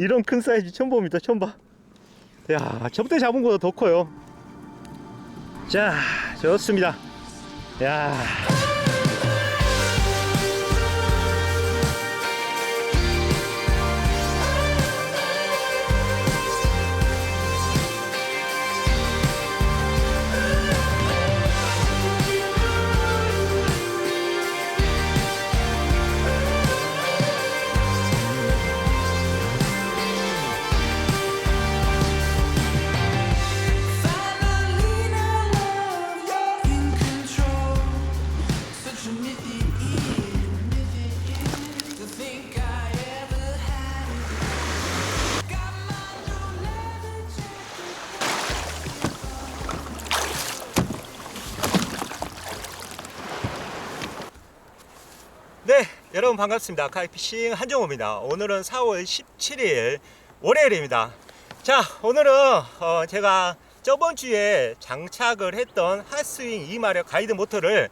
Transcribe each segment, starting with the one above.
이런 큰 사이즈 처음 봅니다. 처음 봐. 야, 저때 잡은 거보다 더 커요. 자, 좋습니다. 야. 여러분 반갑습니다. 카이피싱 한정호입니다. 오늘은 4월 17일 월요일입니다. 자, 오늘은 어, 제가 저번 주에 장착을 했던 핫스윙 2마력 가이드 모터를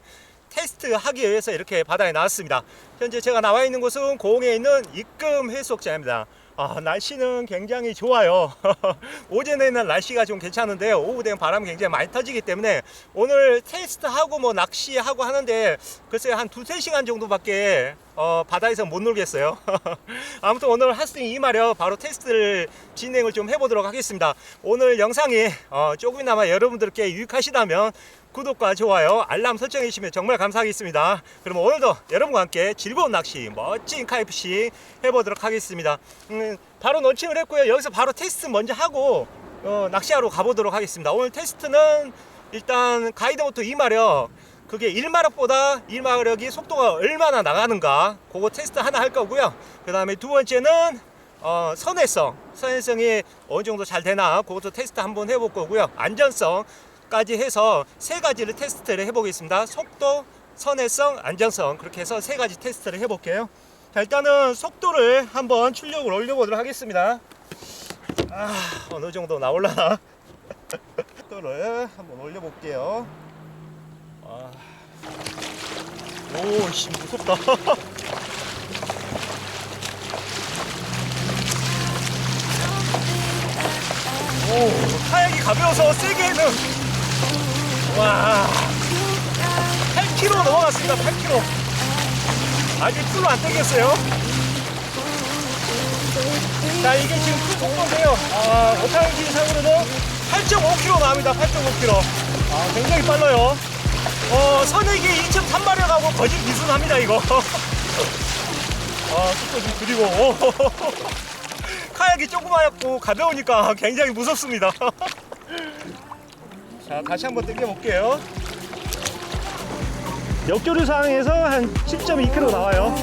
테스트하기 위해서 이렇게 바다에 나왔습니다. 현재 제가 나와 있는 곳은 고흥에 있는 입금 해수욕장입니다. 아, 날씨는 굉장히 좋아요. 오전에는 날씨가 좀 괜찮은데 오후 되면 바람이 굉장히 많이 터지기 때문에 오늘 테스트하고 뭐 낚시하고 하는데 글쎄요 한 두세 시간 정도밖에 어, 바다에서 못 놀겠어요. 아무튼 오늘 핫스윙 이마려 바로 테스트를 진행을 좀 해보도록 하겠습니다. 오늘 영상이 어, 조금이나마 여러분들께 유익하시다면 구독과 좋아요, 알람 설정해 주시면 정말 감사하겠습니다. 그럼 오늘도 여러분과 함께 즐거운 낚시, 멋진 카이프싱 해보도록 하겠습니다. 음, 바로 런칭을 했고요. 여기서 바로 테스트 먼저 하고 어, 낚시하러 가보도록 하겠습니다. 오늘 테스트는 일단 가이드모터 2마력 그게 1마력보다 1마력이 속도가 얼마나 나가는가 그거 테스트 하나 할 거고요. 그 다음에 두 번째는 어, 선회성, 선회성이 어느 정도 잘 되나 그것도 테스트 한번 해볼 거고요. 안전성 까지 해서 세 가지를 테스트를 해보겠습니다. 속도, 선회성, 안전성 그렇게 해서 세 가지 테스트를 해볼게요. 자 일단은 속도를 한번 출력을 올려보도록 하겠습니다. 아 어느 정도 나올라나? 속도를 한번 올려볼게요. 아. 오, 씨, 무섭다. 오, 카약이 가벼워서 세게는 와, 8kg 넘어갔습니다. 8kg. 아직 풀로 안 땡겼어요. 자, 이게 지금 큰 속도인데요. 아, 오타는 기상으로는 8.5kg 나옵니다. 8.5kg. 아, 굉장히 빨라요. 어, 선액이 2.3마력 하고 거짓 비슷합니다, 이거. 아, 속도 좀 줄이고. 카약이 조그맣고 가벼우니까 굉장히 무섭습니다. 자, 다시 한번 당겨볼게요. 역조류 상황에서 한 7.2kg 나와요.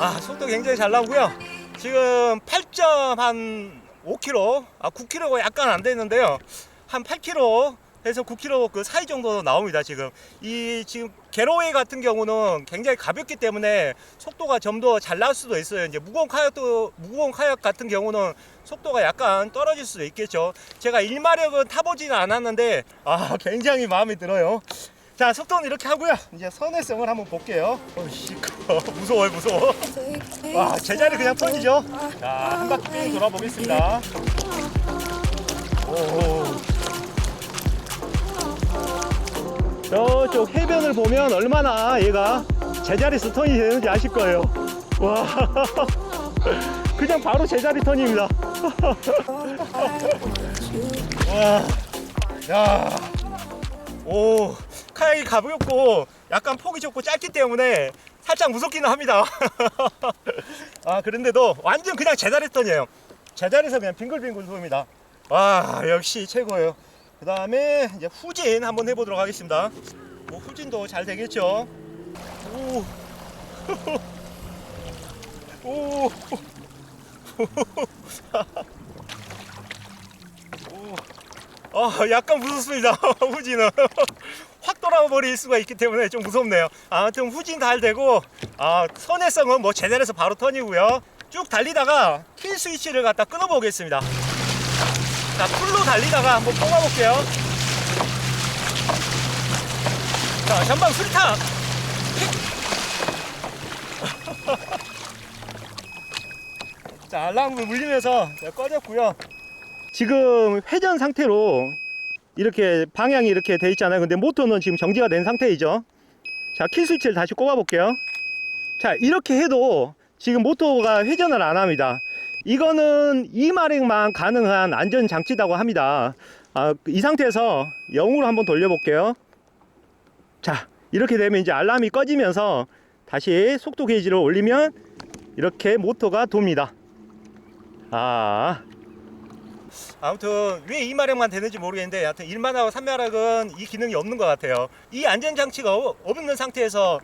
아, 속도 굉장히 잘 나오고요. 지금 8.5kg, 아 9kg가 약간 안 되는데요. 한 8kg 해서 9kg 그 사이 정도 나옵니다. 지금 이 지금 게로웨이 같은 경우는 굉장히 가볍기 때문에 속도가 좀 더잘 나올 수도 있어요. 이제 무거운 카약도 무거운 카약 같은 경우는 속도가 약간 떨어질 수도 있겠죠. 제가 1마력은 타보지는 않았는데 아 굉장히 마음에 들어요. 자 속도는 이렇게 하고요. 이제 선회성을 한번 볼게요. 어이씨 무서워요 무서워. 와 제자리 그냥 턴이죠. 자한 바퀴 뺑 돌아보겠습니다. 오. 저쪽 해변을 보면 얼마나 얘가 제자리 스턴이 되는지 아실 거예요. 와, 그냥 바로 제자리 턴입니다. 와, 야, 오, 카약이 가볍고 약간 폭이 좁고 짧기 때문에 살짝 무섭기는 합니다. 아, 그런데도 완전 그냥 제자리 턴이에요. 제자리에서 그냥 빙글빙글 돕니다. 와, 역시 최고예요. 그 다음에 이제 후진 한번 해보도록 하겠습니다. 뭐 후진도 잘 되겠죠. 오, 오, 오, 아 약간 무섭습니다. 후진은 확 돌아버릴 수가 있기 때문에 좀 무섭네요. 아무튼 후진 잘 되고 아 선회성은 뭐 제자리에서 바로 턴이고요. 쭉 달리다가 킬 스위치를 갖다 끊어보겠습니다. 자, 풀로 달리다가 한번 뽑아볼게요. 자, 전방 수리타. 자, 알람을 울리면서 자, 꺼졌고요. 지금 회전 상태로 이렇게 방향이 이렇게 돼 있잖아요. 근데 모터는 지금 정지가 된 상태이죠. 자, 킬 스위치를 다시 꼽아 볼게요. 자, 이렇게 해도 지금 모터가 회전을 안 합니다. 이거는 이마력만 가능한 안전 장치라고 합니다. 아, 이 상태에서 0으로 한번 돌려볼게요. 자, 이렇게 되면 이제 알람이 꺼지면서 다시 속도 게이지를 올리면 이렇게 모터가 돕니다. 아. 아무튼 왜 이 마력만 되는지 모르겠는데 하여튼 1마력하고 3마력은 이 기능이 없는 것 같아요. 이 안전장치가 어- 없는 상태에서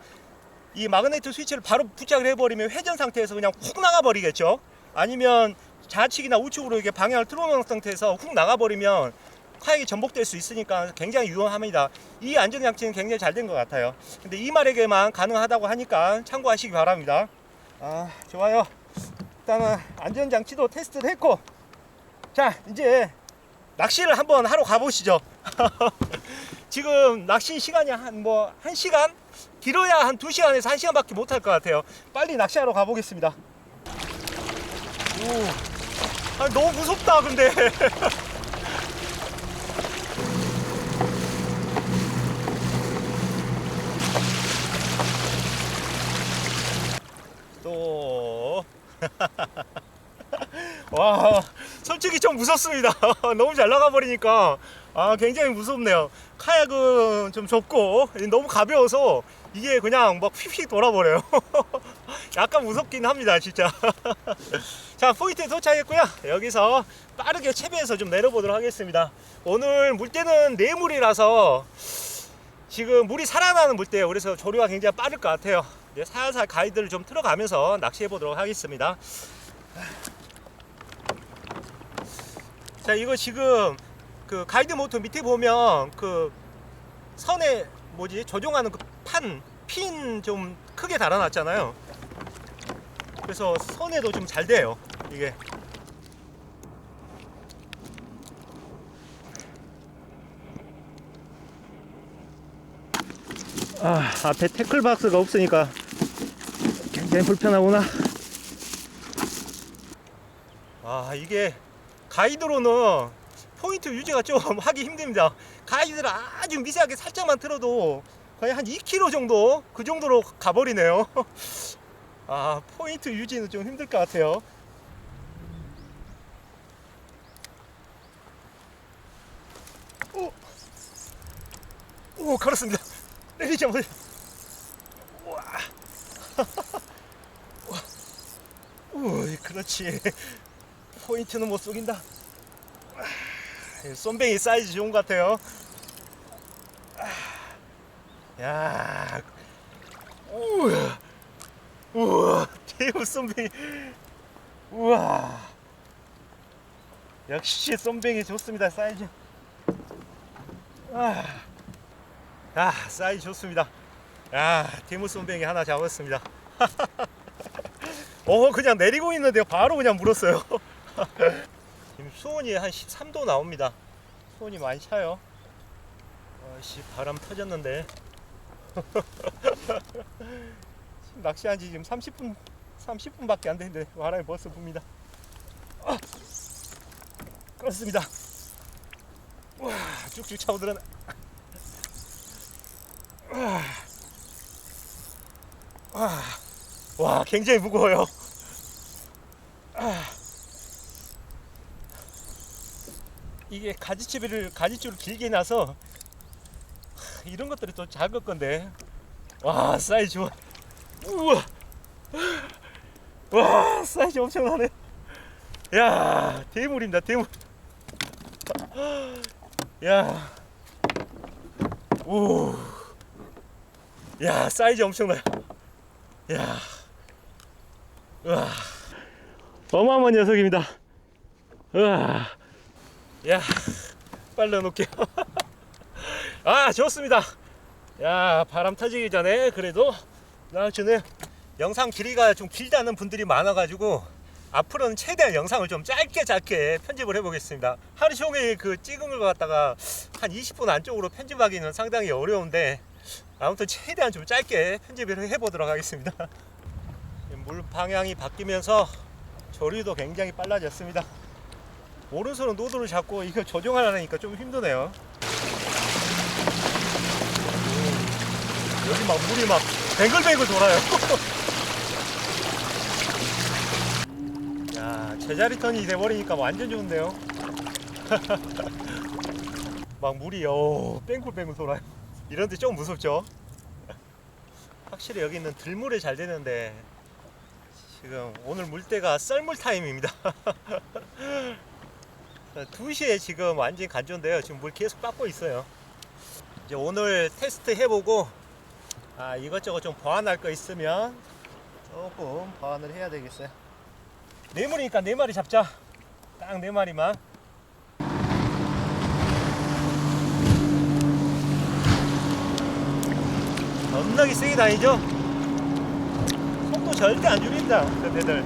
이 마그네틱 스위치를 바로 부착을 해버리면 회전 상태에서 그냥 훅 나가버리겠죠. 아니면 좌측이나 우측으로 이렇게 방향을 틀어놓은 상태에서 훅 나가버리면 카약이 전복될 수 있으니까 굉장히 위험합니다. 이 안전장치는 굉장히 잘 된 것 같아요. 근데 이마력에만 가능하다고 하니까 참고하시기 바랍니다. 아 좋아요. 일단은 안전장치도 테스트를 했고 자 이제 낚시를 한번 하러 가보시죠. 지금 낚시 시간이 한 뭐 한 시간 길어야 한 두 시간에서 한 시간밖에 못할 것 같아요. 빨리 낚시하러 가보겠습니다. 오, 아, 너무 무섭다 근데. 또. 와, 솔직히 좀 무섭습니다. 너무 잘 나가 버리니까 아 굉장히 무섭네요. 카약은 좀 좁고 너무 가벼워서 이게 그냥 막 휙휙 돌아버려요. 약간 무섭긴 합니다, 진짜. 자, 포인트에 도착했고요. 여기서 빠르게 채비해서 좀 내려보도록 하겠습니다. 오늘 물때는 내물이라서 지금 물이 살아나는 물때예요. 그래서 조류가 굉장히 빠를 것 같아요. 이제 살살 가이드를 좀 틀어가면서 낚시해 보도록 하겠습니다. 자, 이거 지금 그 가이드 모터 밑에 보면 그 선에 뭐지 조종하는 그 판, 핀 좀 크게 달아놨잖아요. 그래서 선에도 좀 잘 돼요. 이게. 아, 앞에 태클 박스가 없으니까 굉장히 불편하구나. 아, 이게 가이드로는 포인트 유지가 좀 하기 힘듭니다. 가이드를 아주 미세하게 살짝만 틀어도 거의 한 2km 정도 그 정도로 가버리네요. 아 포인트 유지는 좀 힘들 것 같아요. 오, 오 걸었습니다. 내리자마자 와, 와, 우 그렇지. 포인트는 못 속인다. 쏨뱅이 사이즈 좋은 것 같아요. 야, 우와, 우와, 대우 쏨뱅이, 우와, 역시 쏨뱅이 좋습니다 사이즈. 아, 아 사이즈 좋습니다. 야, 대무 쏨뱅이 하나 잡았습니다. 어, 그냥 내리고 있는데 바로 그냥 물었어요. 지금 수온이 한 13도 나옵니다. 수온이 많이 차요. 아씨 바람 터졌는데. 낚시한 지 지금 30분 30분밖에 안 됐는데 바람이 벌써 붑니다. 아, 그렇습니다. 와 쭉쭉 차오르네. 와, 와, 와 굉장히 무거워요. 이게 가지치비를 가지줄을 길게 하, 이런 것들이 또 작을 건데 와 사이즈 좋아 우와. 와 사이즈 엄청나네. 야 대물입니다 대물. 야오야 사이즈 엄청나요. 야. 우와. 어마어마한 녀석입니다. 우와. 야, 빨리 넣어놓을게요. 아, 좋습니다. 야, 바람 터지기 전에 그래도 나 저는 영상 길이가 좀 길다는 분들이 많아가지고 앞으로는 최대한 영상을 좀 짧게 짧게 편집을 해보겠습니다. 하루 종일 그 찍은 걸 갖다가 한 20분 안쪽으로 편집하기는 상당히 어려운데 아무튼 최대한 좀 짧게 편집을 해보도록 하겠습니다. 물 방향이 바뀌면서 조류도 굉장히 빨라졌습니다. 오른손은 노드를 잡고 이거 조정하려니까 좀 힘드네요. 오, 여기 막 물이 막 뱅글뱅글 돌아요. 야 제자리 턴이 돼버리니까 완전 좋은데요. 막 물이 어 뺑글뺑글 돌아요. 이런데 좀 무섭죠? 확실히 여기는 들물에 잘 되는데 지금 오늘 물때가 썰물 타임입니다. 2시에 지금 완전 간조인데요. 지금 물 계속 빠고 있어요. 이제 오늘 테스트 해보고 아 이것저것 좀 보완할 거 있으면 조금 보완을 해야 되겠어요. 네 물이니까 네 마리 잡자. 딱 네 마리만. 겁나게 세게 다니죠? 속도 절대 안 줄인다, 그 배들.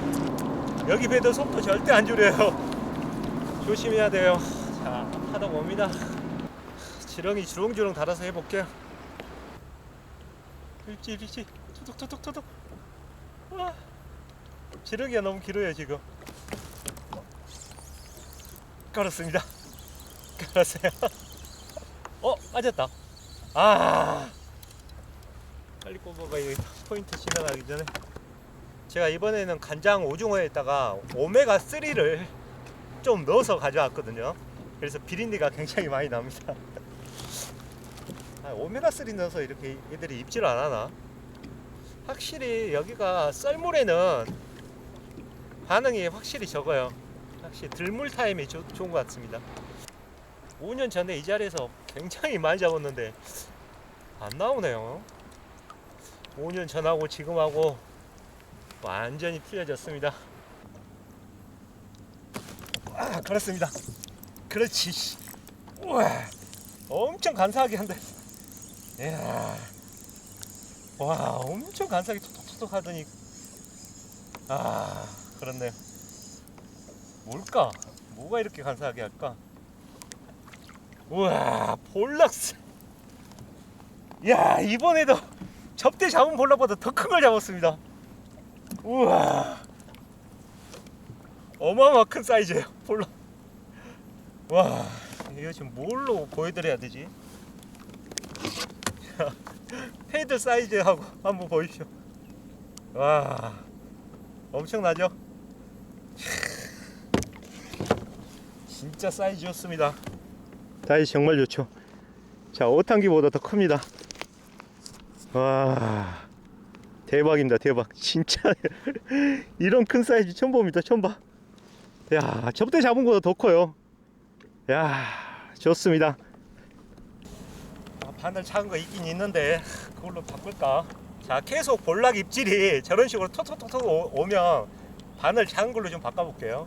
여기 배들 속도 절대 안 줄여요. 조심해야 돼요. 자, 하다 봅니다. 지렁이 주렁주렁 달아서 해볼게요. 일지, 일지, 투둑, 투둑, 투둑. 와, 지렁이가 너무 길어요, 지금. 깔았습니다. 깔았어요. 어, 빠졌다. 아. 빨리 꼽아봐야겠다 포인트 지나가기 전에 제가 이번에는 간장 오징어에다가 오메가 3를 좀 넣어서 가져왔거든요 그래서 비린내가 굉장히 많이 납니다 아, 오메가 3 넣어서 이렇게 얘들이 입질 안 하나 확실히 여기가 썰물에는 반응이 확실히 적어요 확실히 들물 타임이 조- 좋은 것 같습니다 5년 전에 이 자리에서 굉장히 많이 잡았는데 안 나오네요 5년 전하고 지금하고 완전히 틀려졌습니다. 아, 그렇습니다. 그렇지. 씨. 우와, 엄청 간사하게 한다. 이야, 와, 엄청 간사하게 톡톡톡톡 하더니, 아, 그렇네요. 뭘까? 뭐가 이렇게 간사하게 할까? 우와, 볼락스. 야, 이번에도 접대 잡은 볼락보다 더 큰 걸 잡았습니다. 우와. 어마어마 큰 사이즈예요. 볼락. 와, 이거 지금 뭘로 보여드려야 되지? 자, 패드 사이즈하고 한번 보십시오. 와, 엄청나죠? 진짜 사이즈 좋습니다. 사이즈 정말 좋죠. 자, 5탄기보다 더 큽니다. 와 대박입니다 대박 진짜 이런 큰 사이즈 처음 봅니다 처음 봐야 접대 잡은 거보다 더 커요 야 좋습니다 아, 바늘 작은 거 있긴 있는데 그걸로 바꿀까 자 계속 볼락 입질이 저런 식으로 톡톡톡톡 오- 오면 바늘 작은 걸로 좀 바꿔볼게요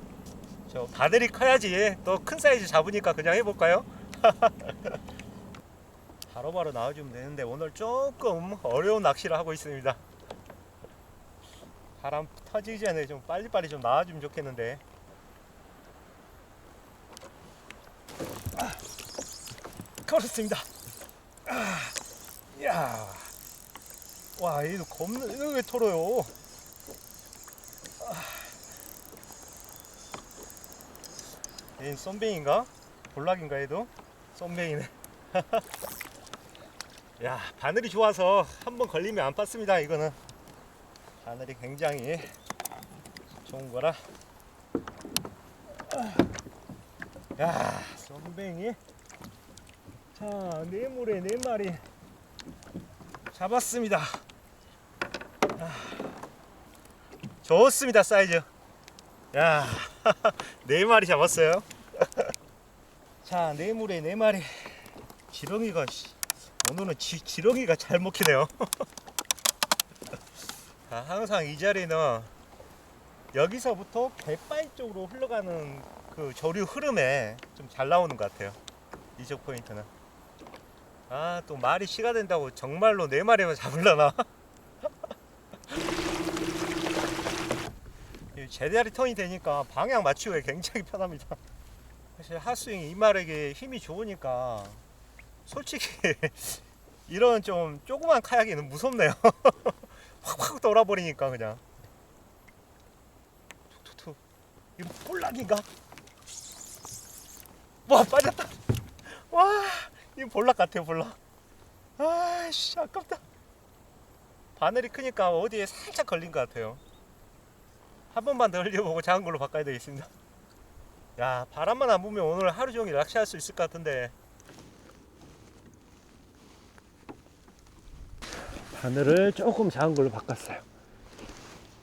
저 바늘이 커야지 또 큰 사이즈 잡으니까 그냥 해볼까요 바로 바로 나와주면 되는데 오늘 조금 어려운 낚시를 하고 있습니다. 바람 터지기 전에 좀 빨리빨리 좀 나와주면 좋겠는데. 아, 걸었습니다. 아, 야, 와 얘도 겁나 이거 왜 털어요? 아. 얘는 썸뱅인가? 볼락인가 얘도? 썸뱅이네. 야 바늘이 좋아서 한 번 걸리면 안 빠습니다 이거는 바늘이 굉장히 좋은 거라 야 선뱅이 자 네모래 네 마리 잡았습니다 아, 좋습니다 사이즈 야 네 마리 잡았어요 자 네모래 네 마리 지렁이가 씨, 오늘은 지, 지렁이가 잘 먹히네요. 자, 항상 이 자리는 여기서부터 갯바위 쪽으로 흘러가는 그 조류 흐름에 좀 잘 나오는 것 같아요. 이쪽 포인트는. 아, 또 말이 시가 된다고 정말로 네 마리만 잡으려나? 이 제자리 턴이 되니까 방향 맞추기가 굉장히 편합니다. 사실 하스윙 이말에게 힘이 좋으니까 솔직히 이런 좀 조그만 카약에는 무섭네요. 확확 돌아버리니까 그냥. 툭툭툭. 이거 볼락인가? 와 빠졌다. 와 이거 볼락 같아요 볼락. 아씨 아깝다. 바늘이 크니까 어디에 살짝 걸린 것 같아요. 한 번만 더 흘려보고 작은 걸로 바꿔야 되겠습니다. 야 바람만 안 불면 오늘 하루 종일 낚시할 수 있을 것 같은데 바늘을 조금 작은 걸로 바꿨어요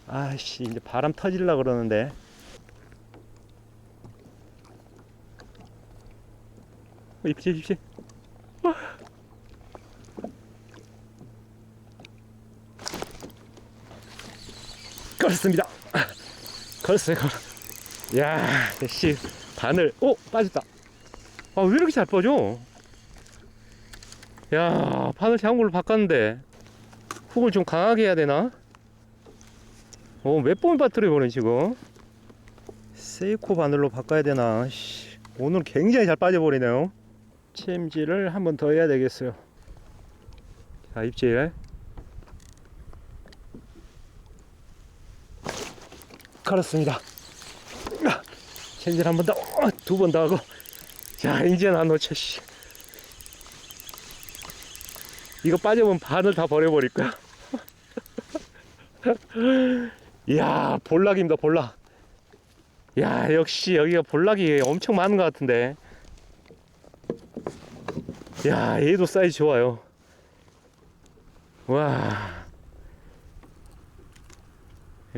아씨 이제 바람 터질라 그러는데 어, 입질 입질 어. 걸었습니다 걸었어요 걸어 야, 씨 바늘, 오 빠졌다. 아 왜 이렇게 잘 빠져? 야, 바늘 걸로 바꿨는데 훅을 좀 강하게 해야 되나? 어, 몇 번 빠뜨려 버네 지금. 세이코 바늘로 바꿔야 되나? 씨, 오늘 굉장히 잘 빠져버리네요. 챔질을 한 번 더 해야 되겠어요. 자, 입질. 걸었습니다. 챔질 한 번 더, 어, 두번 더 하고. 자, 이제 나 놓쳐, 씨. 이거 빠지면 반을 다 버려버릴 거야. 이야, 볼락입니다, 볼락. 야, 역시 여기가 볼락이 엄청 많은 것 같은데. 야, 얘도 사이즈 좋아요. 와.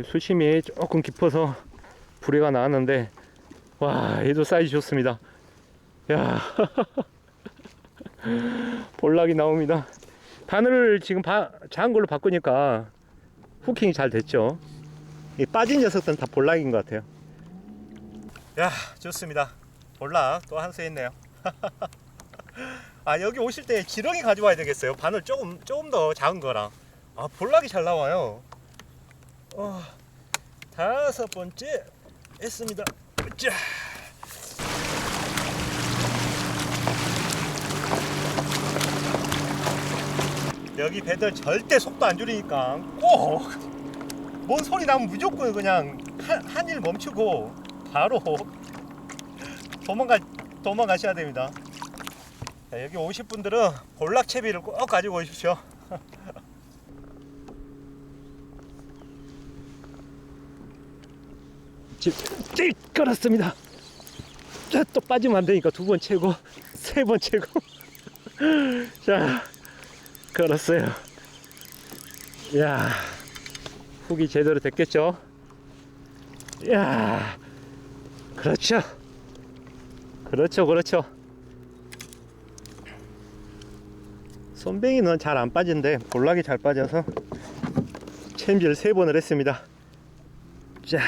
수심이 조금 깊어서 불에가 나왔는데, 와, 얘도 사이즈 좋습니다. 야, 볼락이 나옵니다. 바늘을 지금 바, 작은 걸로 바꾸니까 후킹이 잘 됐죠. 이 빠진 녀석들은 다 볼락인 것 같아요. 야, 좋습니다. 볼락 또 한 수 있네요. 아, 여기 오실 때 지렁이 가져와야 되겠어요. 바늘 조금 조금 더 작은 거랑. 아, 볼락이 잘 나와요. 어, 다섯 번째 했습니다. 자. 여기 배들 절대 속도 안 줄이니까 꼭 뭔 소리 나면 무조건 그냥 한일 멈추고 바로 도망가 도망가셔야 됩니다. 자, 여기 오실 분들은 볼락 채비를 꼭 가지고 오십시오. 찔 끌었습니다. 자, 또 빠지면 안 되니까 두 번 채고 세 번 채고 자 걸었어요. 야 훅이 제대로 됐겠죠? 야 그렇죠. 그렇죠, 그렇죠. 손뱅이는 잘 안 빠진데 볼락이 잘 빠져서 챔질 세 번을 했습니다. 자.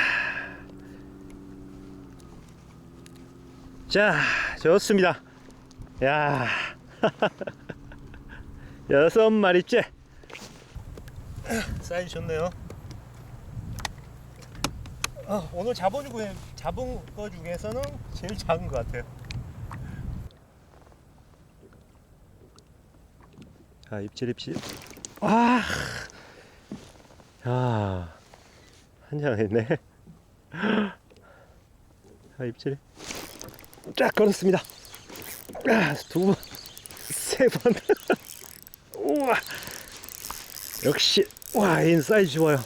자, 좋습니다. 야, 여섯 마리째. 사이즈 좋네요. 아, 오늘 잡은 중 잡은 거 중에서는 제일 작은 것 같아요. 자, 입질 입질. 아, 야, 한장 했네. 자, 입질. 쫙 걸었습니다. 아, 두 번, 세 번. 우와. 역시, 와, 인 사이즈 좋아요.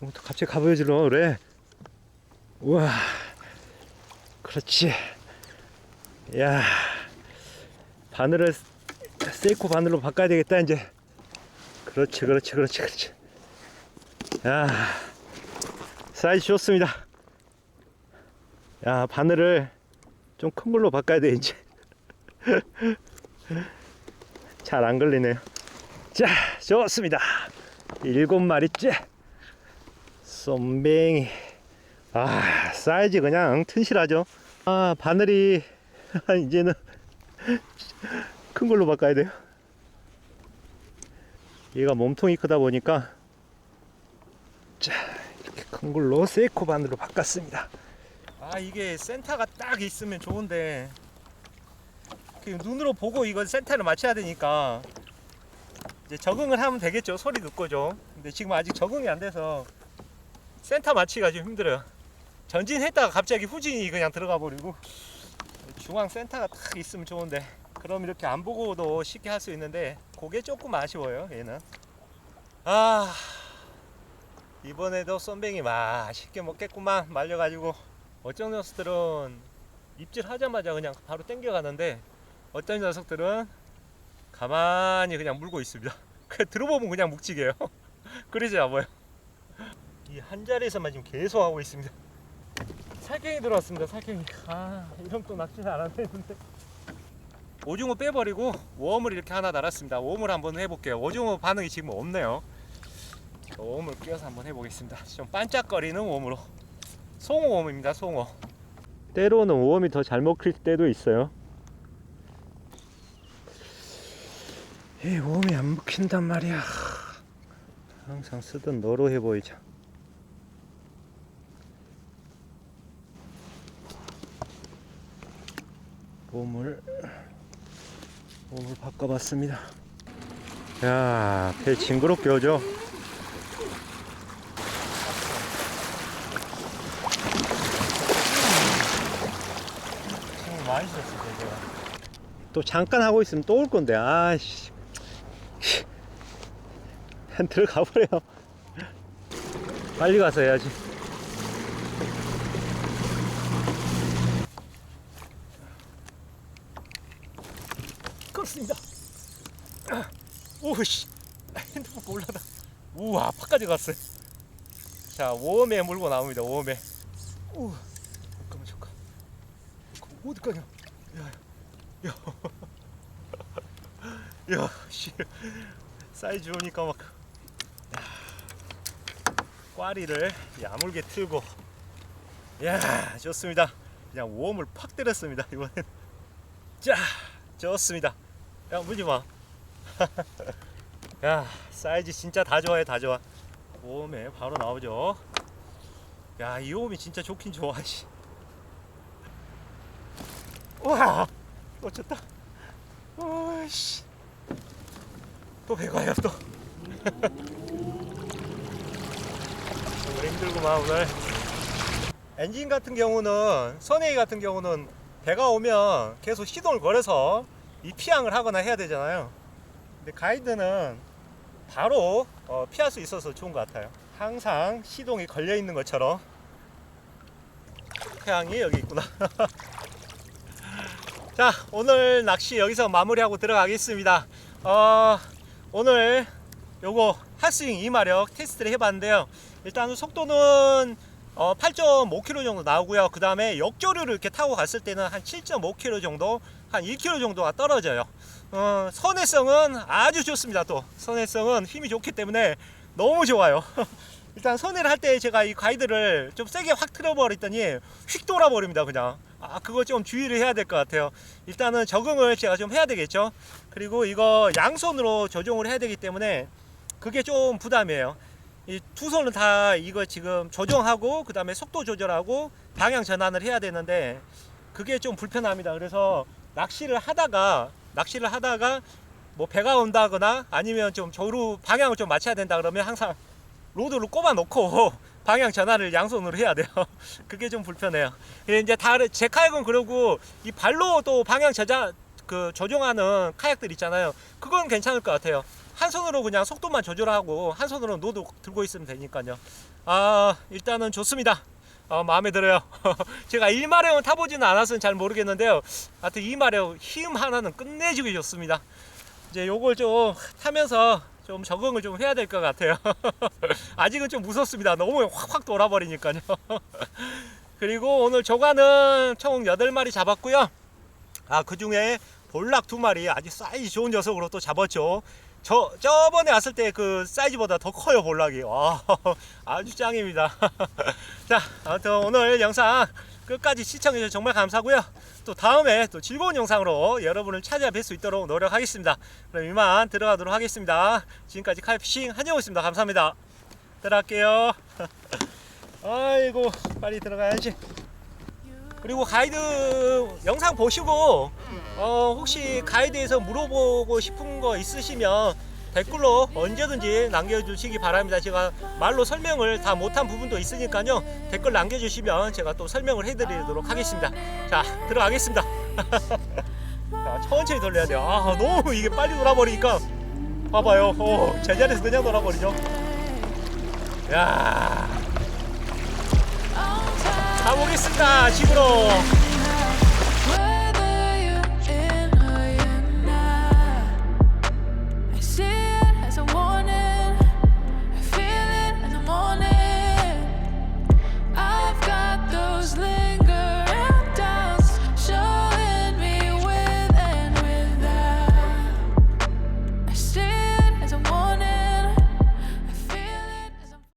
어, 또 갑자기 가보여질러, 그래. 우와. 그렇지. 야. 바늘을 세이코 바늘로 바꿔야 되겠다, 이제. 그렇지, 그렇지, 그렇지, 그렇지. 야. 사이즈 좋습니다. 야 바늘을 좀 큰 걸로 바꿔야 돼 이제. 잘 안 걸리네요 자 좋습니다. 일곱 마리째. 쏨뱅이. 아 사이즈 그냥 튼실하죠? 아 바늘이 이제는 큰 걸로 바꿔야 돼요. 얘가 몸통이 크다 보니까 자 이렇게 큰 걸로 세이코 바늘로 바꿨습니다 아 이게 센터가 딱 있으면 좋은데 그 눈으로 보고 이거 센터를 맞춰야 되니까 이제 적응을 하면 되겠죠. 소리 듣고 좀. 근데 지금 아직 적응이 안 돼서 센터 맞추기가 좀 힘들어요. 전진했다가 갑자기 후진이 그냥 들어가 버리고 중앙 센터가 딱 있으면 좋은데 그럼 이렇게 안 보고도 쉽게 할 수 있는데 그게 조금 아쉬워요. 얘는. 아 이번에도 쏨뱅이 맛있게 먹겠구만 말려가지고 어떤 녀석들은 입질하자마자 그냥 바로 땡겨가는데 어떤 녀석들은 가만히 그냥 물고 있습니다. 그 들어보면 그냥 묵직해요. 그러지 않아요? 이 한 자리에서만 지금 계속 하고 있습니다. 살쾡이 들어왔습니다. 살쾡이. 아 이런 또 낚시를 안 하는데. 오징어 빼버리고 웜을 이렇게 하나 달았습니다. 웜을 한번 해볼게요. 오징어 반응이 지금 없네요. 웜을 끼워서 한번 해보겠습니다. 좀 반짝거리는 웜으로. 송어 웜입니다. 송어. 때로는 웜이 더 잘 먹힐 때도 있어요. 이 웜이 안 먹힌단 말이야. 항상 쓰던 너로 해 보이자. 웜을 웜을 바꿔봤습니다. 야, 배 징그럽게 오죠? 지금 많이 썼어, 제가. 또 잠깐 하고 있으면 또 올 건데, 아씨. 들어가 버려. 빨리 가서 해야지. 그렇습니다. 오씨, 핸드폰 올라다. 우와, 아파까지 갔어요. 자, 웜에 물고 나옵니다. 웜에. 우, 잠깐만 잠깐. 그 어디 가냐? 야, 야, 야, 씨, 사이즈 오니까 막. 야, 꽈리를 야물게 틀고. 야, 좋습니다. 그냥 웜을 팍 때렸습니다. 이번엔. 자, 좋습니다. 야, 물지 마. 야, 사이즈 진짜 다 좋아해, 다 좋아. 웜에 바로 나오죠. 야, 이 웜이 진짜 좋긴 좋아, 씨. 와, 놓쳤다. 와씨, 또 배가요 또. 오늘 힘들구만 오늘. 엔진 같은 경우는 선웨이 같은 경우는 배가 오면 계속 시동을 걸어서 이 피항을 하거나 해야 되잖아요. 근데 가이드는 바로 어, 피할 수 있어서 좋은 것 같아요. 항상 시동이 걸려 있는 것처럼 태양이 여기 있구나. 자, 오늘 낚시 여기서 마무리하고 들어가겠습니다. 어, 오늘 요거 핫스윙 2마력 테스트를 해봤는데요. 일단 속도는 어, 8.5km 정도 나오고요. 그 다음에 역조류를 이렇게 타고 갔을 때는 한 7.5km 정도, 한 1km 정도가 떨어져요. 어, 선회성은 아주 좋습니다. 또 선회성은 힘이 좋기 때문에 너무 좋아요. 일단 선회를 할 때 제가 이 가이드를 좀 세게 확 틀어버렸더니 휙 돌아버립니다. 그냥 아 그거 좀 주의를 해야 될 것 같아요. 일단은 적응을 제가 좀 해야 되겠죠. 그리고 이거 양손으로 조종을 해야 되기 때문에 그게 좀 부담이에요. 이두 손은 다 이거 지금 조정하고 그 다음에 속도 조절하고 방향 전환을 해야 되는데 그게 좀 불편합니다. 그래서 낚시를 하다가 낚시를 하다가 뭐 배가 온다거나 아니면 좀 저로 방향을 좀 맞춰야 된다 그러면 항상 로드를 꼽아 놓고 방향 전환을 양손으로 해야 돼요. 그게 좀 불편해요. 근데 이제 다른 제 카약은 그러고 이 발로 또 방향 저자 그 조종하는 카약들 있잖아요. 그건 괜찮을 것 같아요. 한 손으로 그냥 속도만 조절하고 한 손으로 노드 들고 있으면 되니까요. 아 일단은 좋습니다. 어, 마음에 들어요. 제가 1마력은 타보지는 않아서는 잘 모르겠는데요. 하여튼 2마력 힘 하나는 끝내주기 좋습니다. 이제 요걸 좀 타면서 좀 적응을 좀 해야 될 것 같아요. 아직은 좀 무섭습니다. 너무 확확 돌아버리니까요. 그리고 오늘 조가는 총 8마리 잡았고요. 아, 그 중에 볼락 두 마리 아주 사이즈 좋은 녀석으로 또 잡았죠. 저, 저번에 왔을 때 그 사이즈보다 더 커요, 볼락이. 와, 아주 짱입니다. 자, 아무튼 오늘 영상 끝까지 시청해주셔서 정말 감사하고요. 또 다음에 또 즐거운 영상으로 여러분을 찾아뵐 수 있도록 노력하겠습니다. 그럼 이만 들어가도록 하겠습니다. 지금까지 칼피싱 한정호였습니다. 감사합니다. 들어갈게요. 아이고, 빨리 들어가야지. 그리고 가이드 영상 보시고 어, 혹시 가이드에서 물어보고 싶은 거 있으시면 댓글로 언제든지 남겨주시기 바랍니다. 제가 말로 설명을 다 못한 부분도 있으니까요. 댓글 남겨주시면 제가 또 설명을 해드리도록 하겠습니다. 자, 들어가겠습니다. 자, 천천히 돌려야 돼요. 아, 너무 이게 빨리 돌아버리니까 봐봐요. 오, 제자리에서 그냥 돌아버리죠. 야, 가보겠습니다. 집으로.